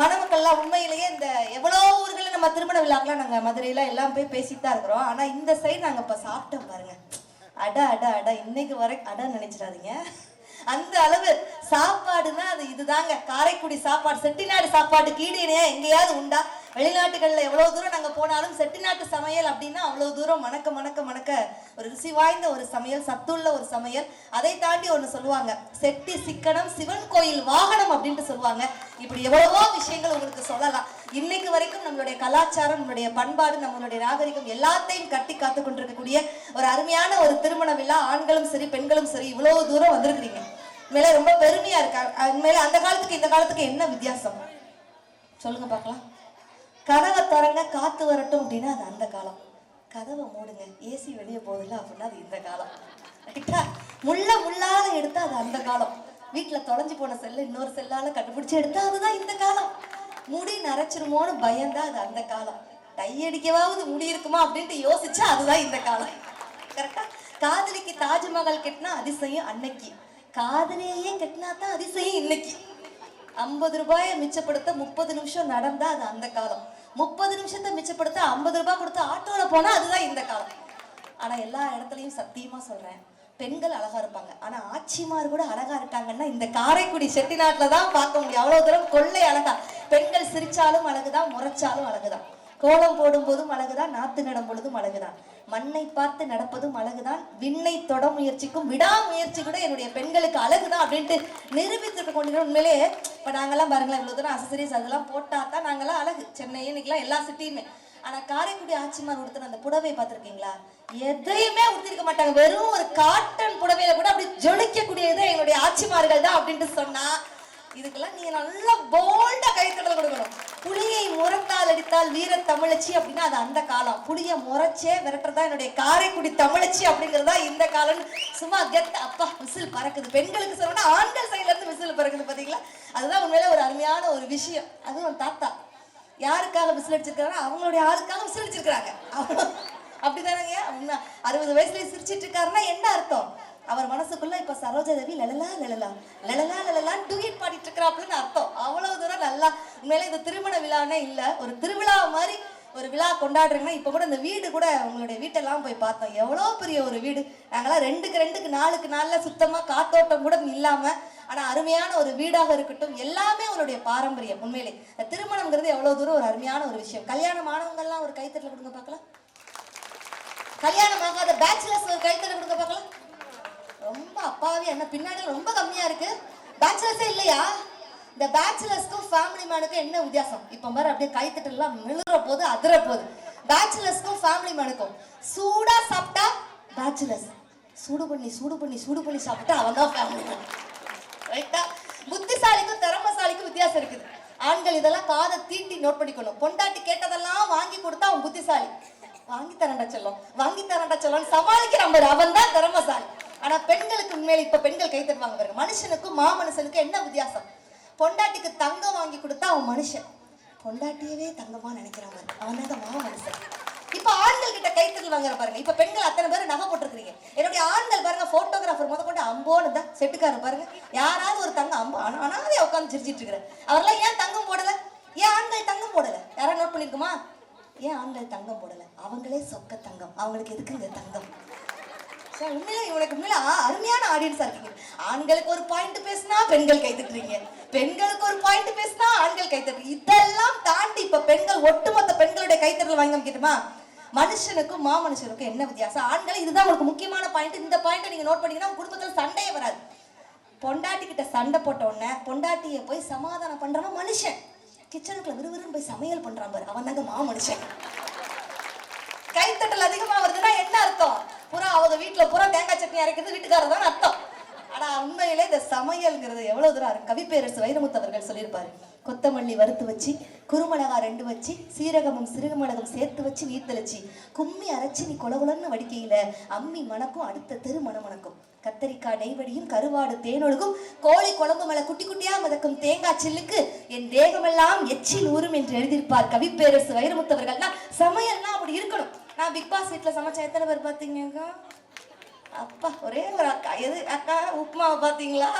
மணமக்கள்லாம் உண்மையிலேயே இந்த எவ்வளோ ஊர்களில் நம்ம திருமண விழாக்கெலாம் நாங்கள் மதுரையில் எல்லாம் போய் பேசிட்டு தான் இருக்கிறோம். ஆனால் இந்த சைடு நாங்கள் இப்போ சாப்பிட்டோம் பாருங்க. அட அட அட இன்னைக்கு வரை அட நினைச்சிடாதீங்க. அந்த அளவு சாப்பாடுன்னா அது இதுதாங்க. காரைக்குடி சாப்பாடு செட்டிநாடு சாப்பாட்டுக்கு ஈடு இணையா எங்கேயாவது உண்டா? வெளிநாட்டுகளில் எவ்வளோ தூரம் நாங்கள் போனாலும் செட்டிநாட்டு சமையல் அப்படின்னா அவ்வளோ தூரம் மணக்க மணக்க மணக்க ஒரு ருசி வாய்ந்த ஒரு சமையல் சத்துள்ள ஒரு சமையல். அதை தாண்டி ஒன்று சொல்லுவாங்க செட்டி சிக்கனம் சிவன் கோயில் வாகனம் அப்படின்ட்டு சொல்லுவாங்க. இப்படி எவ்வளவோ விஷயங்கள் உங்களுக்கு சொல்லலாம். இன்னைக்கு வரைக்கும் நம்மளுடைய கலாச்சாரம் நம்மளுடைய பண்பாடு நம்மளுடைய நாகரிகம் எல்லாத்தையும் கட்டி காத்து கொண்டிருக்கக்கூடிய ஒரு அருமையான ஒரு திருமண விழா. ஆண்களும் சரி பெண்களும் சரி இவ்வளவு தூரம் வந்திருக்கிறீங்க. மேலே ரொம்ப பெருமையா இருக்கா. மேலே அந்த காலத்துக்கு இந்த காலத்துக்கு என்ன வித்தியாசம்? சொல்லுங்க பார்க்கலாம். கதவை திறங்க காத்து வரட்டும் அப்படின்னா அது அந்த காலம். கதவை மூடுங்க. ஏசி வெளியே போகுதுல்ல அப்படின்னா அது இந்த காலம். ரைட்டா முள்ள முள்ளால எடுத்தா அது அந்த காலம். வீட்டில் தொலைஞ்சு போன செல்லு இன்னொரு செல்லால கண்டுபிடிச்சு எடுத்தா அதுதான் இந்த காலம். முடி நரைச்சிருமோன்னு பயந்தா அது அந்த காலம். டை அடிக்கவாவது முடி இருக்குமா அப்படின்ட்டு யோசிச்சா அதுதான் இந்த காலம். கரெக்டா காதலிக்கு தாஜ்மஹால் கட்டினா அதிசயம் அன்னைக்கு. காதலியையும் கட்டினா தான் அதிசயம் இன்னைக்கு. ஐம்பது ரூபாயை மிச்சப்படுத்த முப்பது நிமிஷம் நடந்தா அது அந்த காலம். முப்பது நிமிஷத்தை மிச்சப்படுத்த ஐம்பது ரூபாய் கொடுத்து ஆட்டோவில் போனால் அதுதான் இந்த காலம். ஆனால் எல்லா இடத்துலையும் சத்தியமாக சொல்கிறேன் பெண்கள் அழகா இருப்பாங்க. ஆனா ஆட்சிமார் கூட அழகா இருக்காங்கன்னா இந்த காரைக்குடி செட்டிநாட்டில் தான் பார்க்க முடியும். அவ்வளவு தூரம் கொள்ளை அழகா. பெண்கள் சிரிச்சாலும் அழகுதான் முறைச்சாலும் அழகுதான். கோலம் போடும் போதும் அழகுதான் நாத்து நடும் பொழுதும் அழகுதான். மண்ணை பார்த்து நடப்பதும் அழகுதான். விண்ணை தொட முயற்சிக்கும் விடாமுயற்சி கூட என்னுடைய பெண்களுக்கு அழகுதான் அப்படின்ட்டு நிரூபித்துட்டு கொண்டு உண்மையிலே இப்போ நாங்கள்லாம் பாருங்களேன் இவ்வளோ தூரம் அசசரிஸ் அதெல்லாம் போட்டால் தான் நாங்கெல்லாம் அழகு. சென்னை இன்னைக்கெல்லாம் எல்லா சிட்டியுமே ஆனால் காரைக்குடி ஆட்சிமார் உடுத்தின அந்த புடவை பார்த்துருக்கீங்களா? எதையுமே உடுத்திருக்க மாட்டாங்க. வெறும் ஒரு காட்டன் புடவையில கூட அப்படி ஜொலிக்கக்கூடியது எங்களுடைய ஆட்சிமார்கள் தான் அப்படின்ட்டு சொன்னா இதுக்கெல்லாம் நீங்க நல்லா போல்டா கைத்தடல் கொடுக்கணும். புலியை முரட்டால் அடித்தால் வீர தமிழச்சி அப்படின்னா அது அந்த காலம். புலியை முறைச்சே விரட்டுறதா என்னுடைய காரைக்குடி தமிழச்சி அப்படிங்கிறது தான் இந்த காலம்னு சும்மா கெத் அப்பா விசில் பறக்குது. பெண்களுக்கு சொல்லணும்னா ஆண்கள் சைடுல இருந்து விசில் பறக்குது பாத்தீங்களா? அதுதான் உண்மையில ஒரு அருமையான ஒரு விஷயம். அதுவும் தாத்தா. யாருக்காக விசில் அடிச்சிருக்காங்க அவங்களுடைய ஆளுக்காக விசில் அடிச்சிருக்காங்க அப்படிதானங்க? அப்படின்னா அறுபது வயசுல சிரிச்சிட்டு இருக்காருன்னா என்ன அர்த்தம்? அவர் மனசுக்குள்ள இப்ப சரோஜாதேவி லலலா லலலா லலலா லலலான்னு டூயட் பாடிட்டு இருக்கிறாப்புலன்னு அர்த்தம். அவ்வளவு தூரம் நல்லா உண்மையில இந்த திருமண விழானே இல்ல ஒரு திருவிழா மாதிரி ஒரு விழா கொண்டாடுறீங்கன்னா இப்போ கூட இந்த வீடு கூட உங்களுடைய வீட்டெல்லாம் போய் பார்த்தோம். எவ்வளோ பெரிய ஒரு வீடு. நாங்களாம் ரெண்டுக்கு ரெண்டுக்கு நாலுக்கு நாளில் சுத்தமாக காத்தோட்டம் கூட இல்லாமல் ஆனால் அருமையான ஒரு வீடாக இருக்கட்டும் எல்லாமே அவருடைய பாரம்பரியம் உண்மையிலே. திருமணங்கிறது திருமணம்ங்கிறது எவ்வளோ தூரம் ஒரு அருமையான ஒரு விஷயம். கல்யாணம் ஆனவங்கெல்லாம் ஒரு கைத்தட்டில் கொடுங்க பார்க்கலாம். கல்யாணம் ஆகாத பேச்சுலர்ஸ் ஒரு கைத்தட்டல் கொடுங்க பார்க்கலாம். அப்பாவே என்ன பின்னாடி ரொம்ப கம்மியா இருக்கு. பேச்சுலர்ஸே இல்லையா? இந்த பேச்சுலர்ஸ்க்கும் ஃபேமிலி மேனுக்கும் என்ன வித்தியாசம்? இப்போ மாதிரி அப்படியே கைத்தட்டெல்லாம் மிளுற போது அதிர போகுது பேச்சுலர்ஸ்க்கும் ஃபேமிலி மேனுக்கும் சூடா சாப்பிட்டா பேச்சுலர்ஸ் சூடு பண்ணி சூடு பண்ணி சூடு பண்ணி சாப்பிட்டா அவங்க தான் ஃபேமிலி மேன் ரைட்டா புத்திசாலிக்கும் திறமசாலிக்கும் வித்தியாசம் இருக்குது. ஆண்கள் இதெல்லாம் காதை தீட்டி நோட் பண்ணிக்கணும். பொண்டாட்டி கேட்டதெல்லாம் வாங்கி கொடுத்தா அவன் புத்திசாலி. வாங்கி தரண்டா செல்லம். வாங்கி தரண்டா செல்லம். சமாளிக்கிறான் மாதிரி அவன் தான் திறமசாலி. ஆனா பெண்களுக்கு உண்மையில இப்ப பெண்கள் கை தருவாங்க பாருங்க. மனுஷனுக்கும் மாமனுஷனுக்கும் என்ன வித்தியாசம்? பொண்டாட்டிக்கு தங்கம் வாங்கி கொடுத்தா அவன் மனுஷன். பொண்டாட்டியவே தங்கமா நினைக்கிறாங்க பாரு. அவன் தான் மாமனுஷன். இப்ப ஆண்கள் கிட்ட கைத்தறி வாங்குற பாருங்க. இப்ப பெண்கள் அத்தனை பேர் நகை போட்டுருக்கீங்க என்னுடைய ஆண்கள் பாருங்க போட்டோகிராஃபர் முத கொண்டு அம்போன்னு தான் செட்டுக்காரன் பாருங்க. யாராவது ஒரு தங்கம் அம்போ ஆனா உட்காந்து சிரிச்சிட்டு இருக்கிறேன் அவரெல்லாம் ஏன் தங்கம் போடல? ஏன் ஆண்கள் தங்கம் போடல? யாராவது நோட் பண்ணிருக்குமா? ஏன் ஆண்கள் தங்கம் போடல? அவங்களே சொக்க தங்கம். அவங்களுக்கு எதுக்குங்க தங்கம்? சார் உண்மையிலே இவனுக்கு உண்மையில ஆ- அருமையான ஆடியன்ஸா இருக்கீங்க. ஆண்களுக்கு ஒரு பாயிண்ட் பேசினா பெண்கள் கைத்துட்டுறீங்க பெண்களுக்கு ஒரு பாயிண்ட் பேசினா ஆண்கள் கைத்தட்டு இதெல்லாம் தாண்டி இப்ப பெண்கள் ஒட்டுமொத்த பெண்களுடைய கைத்தறல் வாங்கி கேட்டுமா மனுஷனுக்கும் மாமனுஷனுக்கும் என்ன வித்தியாசம்? ஆண்கள் இதுதான் உங்களுக்கு முக்கியமான பாயிண்ட் இந்த பாயிண்ட்டை நீங்க நோட் பண்ணீங்கன்னா உங்க குடும்பத்துல சண்டையே வராது. பொண்டாட்டி கிட்ட சண்டை போட்ட உடனே பொண்டாட்டியை போய் சமாதானம் பண்றவன் மனுஷன். கிச்சனுக்குள்ள விறுவிறுன்னு போய் சமையல் பண்றான் பாரு. அவன் தாங்க மாமனுஷன். கைத்தட்டல் அதிகமா வருதுன்னா என்ன அர்த்தம்? புறா அவங்க வீட்டில் புறா தேங்காய் சட்னி அரைக்கிறது வீட்டுக்காரர் தான் அர்த்தம். ஆனால் உண்மையிலே இந்த சமையல்ங்கிறது எவ்வளோ தூரம் கவிப்பேரரசு வைரமுத்து அவர்கள் சொல்லியிருப்பாரு. கொத்தமல்லி வறுத்து வச்சு குறுமிளகா ரெண்டு வச்சு சீரகமும் சிறுமிளகும் சேர்த்து வச்சு நீர் தெளிச்சு கும்மி அரைச்சி நீ கொலகுலன்னு வடிக்கையில அம்மி மணக்கும் அடுத்த தெரு மணம் மணக்கும் கத்தரிக்காய் நெய்வடியும் கருவாடு தேனொழுகும் கோழி குழம்பு மேல குட்டி குட்டியா மிதக்கும் தேங்காய் சில்லுக்கு என் தேகமெல்லாம் எச்சில் ஊறும் என்று எழுதியிருப்பார் கவிப்பேரரசு வைரமுத்தவர்கள்னா சமையல்னா அப்படி இருக்கணும். நான் பிக் பாஸ் வீட்டில் சமைச்சா எத்தனை பேர் பார்த்தீங்கக்கா அப்பா ஒரே ஒரு அக்கா. எது அக்கா உப்புமாவை பார்த்தீங்களா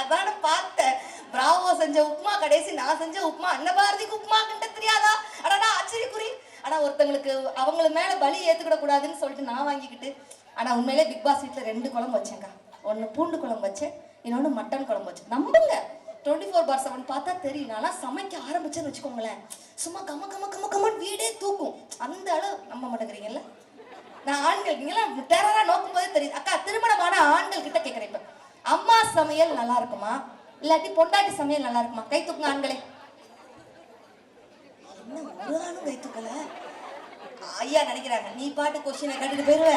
அதான் பார்த்தேன். பிராவோ செஞ்ச உப்புமா கடைசி நான் செஞ்ச உப்புமா. அன்னபாரதிக்கு உப்புமா கண்ட தெரியாதா? அடடா ஆச்சரியக்குறி. ஆனால் ஒருத்தங்களுக்கு அவங்கள மேலே பலி ஏத்துக்கிட கூடாதுன்னு சொல்லிட்டு நான் வாங்கிக்கிட்டு ஆனால் உண்மையிலே பிக் பாஸ் வீட்டில் ரெண்டு குழம்பு வச்சேங்க்கா ஒன்று பூண்டு குழம்பு வச்சேன் இன்னொன்று மட்டன் குழம்பு வச்சேன். நம்புங்க. டுவெண்ட்டி ஃபோர் பார் செவன் பார்த்தா தெரியும். நல்லா சமைக்க ஆரம்பிச்சேன்னு வச்சுக்கோங்களேன். சும்மா கம கம கம கமன் வீடே தூக்கும். அந்த அளவு நம்ப மாட்டேங்கிறீங்கல்ல? நான் ஆண்கள் நீங்களாம் டெரரா நோக்கும் போதே தெரியுது. அக்கா திருமணமான ஆண்கள் கிட்ட கேட்குறேன் இப்போ. அம்மா சமையல் நல்லா இருக்குமா? இல்லாட்டி பொண்டாட்டி சமையல் நல்லா இருக்குமா? கை தூக்குங்க ஆண்களே. என்ன ஒரு ஆணும் கை தூக்கல? ஐயா நினைக்கிறாங்க நீ பாட்டு கொஸ்டினை கட்டிட்டு போயிருவ.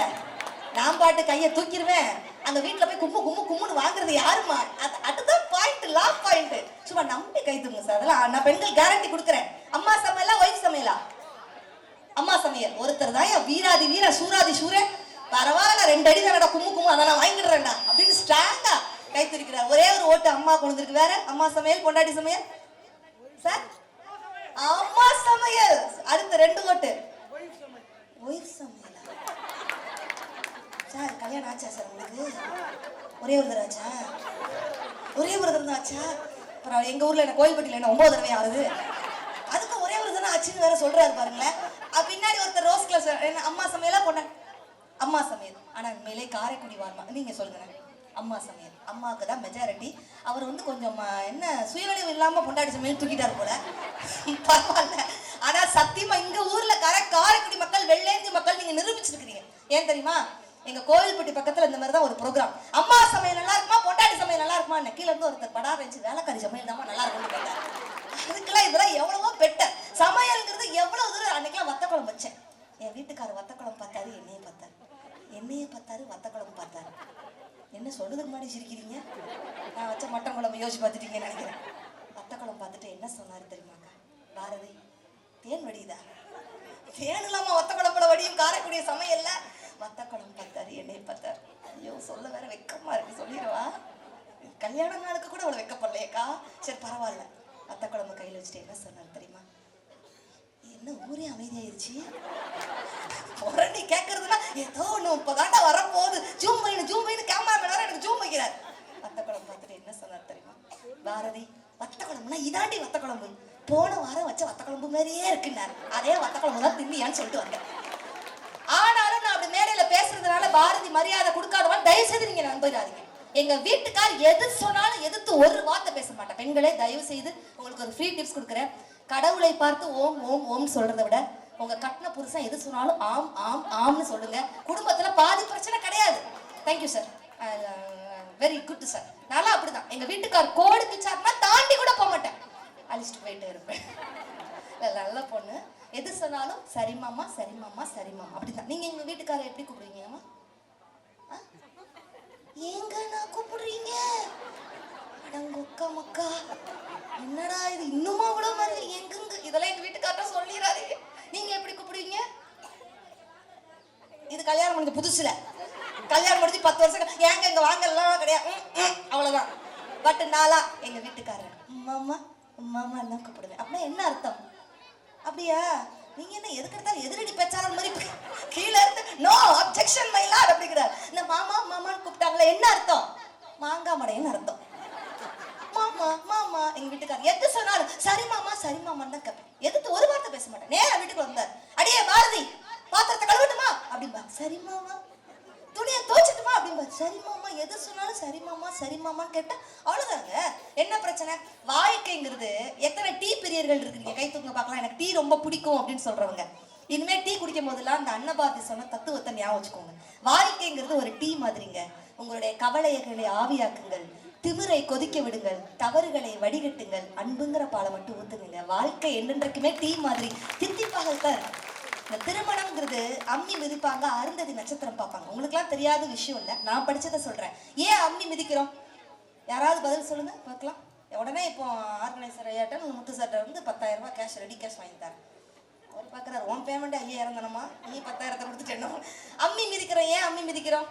நான் பாட்டு கையை தூக்கிடுவேன் அங்க வீட்டுல போய் கும்பு கும்மு கும்முன்னு வாங்குறது யாருமா அது அதுதான் பாயிண்ட் லா பாயிண்ட் சும்மா நம்பி கை தூங்க சார் அதெல்லாம் நான் பெண்கள் கேரண்டி கொடுக்குறேன். அம்மா சமையலா ஒய்ஃப் சமையலா? அம்மா சமையல். ஒருத்தர் தான் என் வீராதி வீர சூராதி சூரன் பரவாயில்ல ரெண்டு அடி தானடா கும்மு கும்மு அதை நான் வாங்கிடுறேன்டா அப்படின்னு ஸ்ட்ராங்கா கை தூக்கிறார் ஒரே ஒரு ஓட்டு அம்மா கொண்டு இருக்கு வேற. அம்மா சமையல் பொண்டாட்டி சமையல்? சார் அம்மா சமையல். அடுத்த ரெண்டு ஓட்டு. ஒய்ஃப் சமையலா. சார் கல்யாணம் ஆச்சா சார் உங்களுக்கு? ஒரே ஒரு தடவை ஒரே ஒரு தடவை தான் ஆச்சா? அப்புறம் எங்க ஊர்ல என்ன கோயில்பட்டியில என்ன ஒன்பது தடவை ஆகுது அதுக்கு ஒரே ஒரு தடவை ஆச்சுன்னு வேற சொல்றாரு பாருங்களேன். பின்னாடி ஒருத்தர் ரோஸ் கிளாஸ் என்ன அம்மா சமையலா போனேன் அம்மா சமையல். ஆனால் உண்மையிலே காரைக்குடி வார்மா நீங்க சொல்லுங்க. அம்மா சமையல். அம்மாவுக்கு தான் மெஜாரிட்டி அவர் வந்து கொஞ்சம் என்ன சுயநினைவு இல்லாம பொண்டாடி சமையல் தூக்கிட்டாரு போல. பரவாயில்ல. ஆனா சத்தியமா இங்க ஊர்ல கர காரைக்குடி மக்கள் வெள்ளேந்தி மக்கள் நீங்க நிரூபிச்சிருக்கிறீங்க. ஏன் தெரியுமா? எங்க கோவில்பட்டி பக்கத்துல இந்த மாதிரி தான் ஒரு ப்ரோக்ராம் அம்மா சமையல் நல்லா இருக்குமா? பொண்டாட்டி சமையல் நல்லா இருக்குமா கீழே இருந்து ஒருத்தர் படா இருந்துச்சு வேலைக்காரி சமையல் தான் நல்லா இருக்கும்னு கேட்டார். அதுக்கெல்லாம் இதெல்லாம் எவ்வளவோ பெட்ட. சமையல்ங்கிறது எவ்வளவு தூரம் அன்னைக்கெல்லாம் வத்த குழம்பு வச்சேன். என் வீட்டுக்காரர் வத்த குழம்பு பார்த்தாரு என்னையும் பார்த்தாரு. என்னையும் பார்த்தாரு வத்த குழம்பு பார்த்தாரு. என்ன சொல்றதுக்கு முன்னாடி சிரிக்கிறீங்க? நான் வச்ச மட்டன் குழம்பு யோசிச்சு பார்த்துட்டீங்கன்னு நினைக்கிறேன். வத்த குழம்பு பார்த்துட்டு என்ன சொன்னாரு தெரியுமாக்கா? பாரதி தேன் வடியுதா? தேன் இல்லாம வத்த குழம்புல வடியும் காரக்கூடிய சமையல்ல? வத்த பார்த்தாரு என்னைய பார்த்தாரு ஐயோ சொல்ல வேற வெக்கமா இருக்கு. சொல்லிடுவா கல்யாண நாளுக்கு கூட அவளை வெக்கப்படலையக்கா சரி பரவாயில்ல. வத்த குழம்பு வச்சுட்டு என்ன சொன்னார் தெரியுமா? என்ன ஊரே அமைதியாயிருச்சு? புரணி கேட்கறதுனா ஏதோ ஒண்ணு வர வரப்போகுது. ஜூம் பையனு ஜூம் பையனு கேமரா வேற எனக்கு ஜூம் வைக்கிறார். வத்தக்குழம்பு பார்த்துட்டு என்ன சொன்னார் தெரியுமா? பாரதி வத்த குழம்புனா இதாண்டி வத்த குழம்பு போன வாரம் வச்ச வத்த குழம்பு மாதிரியே இருக்குன்னாரு. அதே வத்த குழம்பு தான் தின்னியான்னு சொல்லிட்டு வந்தேன் ஆனாலும் நான் அப்படி மேடையில பேசுறதுனால பாரதி மரியாதை கொடுக்காதவன் தயவு செய்து நீங்க நம்பிடாதீங்க எங்க வீட்டுக்கார் எது சொன்னாலும் எதிர்த்து ஒரு வார்த்தை பேச மாட்டேன். பெண்களே தயவு செய்து உங்களுக்கு ஒரு ஃப்ரீ டிப்ஸ் கொடுக்குறேன். கடவுளை பார்த்து ஓம் ஓம் ஓம் சொல்றதை விட உங்க கட்டின புருஷன் எது சொன்னாலும் ஆம் ஆம் ஆம்னு சொல்லுங்க. குடும்பத்துல பாதி பிரச்சனை கிடையாது. Thank you sir very good sir நல்லா அப்படிதான். எங்க வீட்டுக்கார் கோடு பிச்சார்னா தாண்டி கூட போக மாட்டேன். அழிச்சிட்டு போயிட்டு இருப்பேன். நல்ல பொண்ணு. எது சொன்னாலும் சரி மாமா சரி மாமா சரி மாமா. அப்படிதான். நீங்க எங்க வீட்டுக்காரர் எப்படி கூப்பிடுவீங்கம்மா ஏங்க நான் கூப்பிடுறீங்க? அடங்கொக்கா மக்கா என்னடா இது? இன்னுமா அவ்வளோ மாதிரி எங்கெங்க இதெல்லாம் எங்க வீட்டுக்கார்ட்ட சொல்லிடாதீங்க நீங்க எப்படி கூப்பிடுவீங்க? இது கல்யாணம் முடிஞ்ச புதுசுல. கல்யாணம் முடிஞ்சு பத்து வருஷம் ஏங்க இங்க வாங்கலாம் கிடையாது. அவ்வளோதான் அவ்வளவுதான். பட் நாளா எங்க வீட்டுக்காரர் அம்மா அம்மா அம்மா எல்லாம் கூப்பிடுவேன். அப்படின்னா என்ன அர்த்தம்? அப்படியா? நீங்க என்ன எதுக்கு எடுத்தாலும் எதிரடி பேச்சாளர் மாதிரி கீழே இருந்து நோ அப்செக்ஷன் மைலாட் அப்படிங்கிறார். இந்த மாமா மாமான்னு கூப்பிட்டாங்களே என்ன அர்த்தம்? மாங்காய் மடையன்னு அர்த்தம். மாமா மாமா எங்க வீட்டுக்காரர். எது சொன்னாலும் சரி மாமா சரி மாமான்னு தான் கேட்பேன். எதுக்கு ஒரு வார்த்தை பேச மாட்டேன்? நேரம் வீட்டுக்கு வந்தார். அடியே பாரதி பாத்திரத்தை கழுவட்டுமா? அப்படிம்பா சரி மாமா சரி மாமா எது சொன்னாலும் சரி மாமா சரி மாமான்னு கேட்டா அவ்வளவுதாங்க. என்ன பிரச்சனை? வாழ்க்கைங்கிறது எத்தனை டீ பிரியர்கள் இருக்கீங்க கை தூக்க பார்க்கலாம். எனக்கு டீ ரொம்ப பிடிக்கும் அப்படின்னு சொல்றவங்க. இனிமே டீ குடிக்கும் போதெல்லாம் அந்த அன்னபாரதி சொன்ன தத்துவத்தை ஞாபகம் வச்சுக்கோங்க. வாழ்க்கைங்கிறது ஒரு டீ மாதிரிங்க. உங்களுடைய கவலைகளை ஆவியாக்குங்கள். திமிரை கொதிக்க விடுங்கள். தவறுகளை வடிகட்டுங்கள். அன்புங்கிற பாலை மட்டும் ஊத்துங்க வாழ்க்கை என்னென்றைக்குமே டீ மாதிரி தித்திப்பாக தான் இருக்கும். இந்த திருமணம்ங்கிறது அம்மி மிதிப்பாங்க அருந்ததி நட்சத்திரம் பார்ப்பாங்க. உங்களுக்குலாம் தெரியாத விஷயம் இல்லை. நான் படிச்சதை சொல்றேன். ஏன் அம்மி மிதிக்கிறோம்? யாராவது பதில் சொல்லுங்க. பார்க்கலாம். உடனே இப்போ ஆர்கனைசர் ஐயாட்ட முத்து சார்ட்ட வந்து பத்தாயிரம் ரூபாய் கேஷ் ரெடி கேஷ் வாங்கி தரேன். அவர் பார்க்குறாரு உன் பேமெண்ட் ஐயாயிரம் தானம்மா நீ பத்தாயிரத்தை கொடுத்துட்டு என்ன அம்மி மிதிக்கிறோம். ஏன் அம்மி மிதிக்கிறோம்?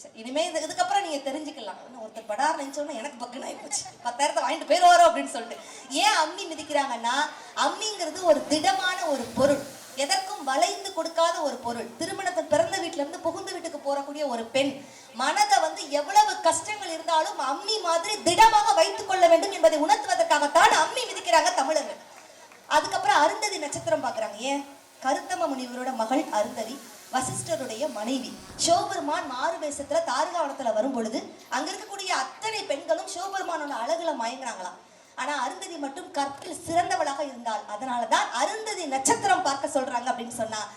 சரி, இனிமே இது இதுக்கப்புறம் நீங்க தெரிஞ்சுக்கலாம். ஒருத்தர் படார் நினைச்சோன்னா எனக்கு பக்குன்னு ஆயிப்போச்சு. பத்தாயிரத்தை வாங்கிட்டு போயிடுவாரோ அப்படின்னு சொல்லிட்டு. ஏன் அம்மி மிதிக்கிறாங்கன்னா அம்மிங்கிறது ஒரு திடமான ஒரு பொருள். எதற்கும் வளைந்து கொடுக்காத ஒரு பொருள். திருமணத்தை பிறந்த வீட்டுல இருந்து புகுந்த வீட்டுக்கு போறக்கூடிய ஒரு பெண். மனதை வந்து எவ்வளவு கஷ்டங்கள் இருந்தாலும் அம்மி மாதிரி திடமாக வைத்துக் கொள்ள வேண்டும் என்பதை உணர்த்துவதற்காகத்தான் அம்மி மிதிக்கிறாங்க தமிழர்கள். அதுக்கப்புறம் அருந்ததி நட்சத்திரம் பாக்குறாங்க ஏன்? கருத்தம முனிவரோட மகள் அருந்ததி. வசிஷ்டருடைய மனைவி. சிவபெருமான் மாறு வேஷத்துல தாரகாவனத்துல வரும் பொழுது அங்க இருக்கக்கூடிய அத்தனை பெண்களும் சிவபெருமானோட அழகுல மயங்குறாங்களாம் ஆனா அருந்ததி மட்டும் கற்பில் சிறந்தவளாக இருந்தாள். அதனாலதான் அருந்ததி நட்சத்திரம் பார்க்க சொல்றாங்க அப்படின்னு சொன்னா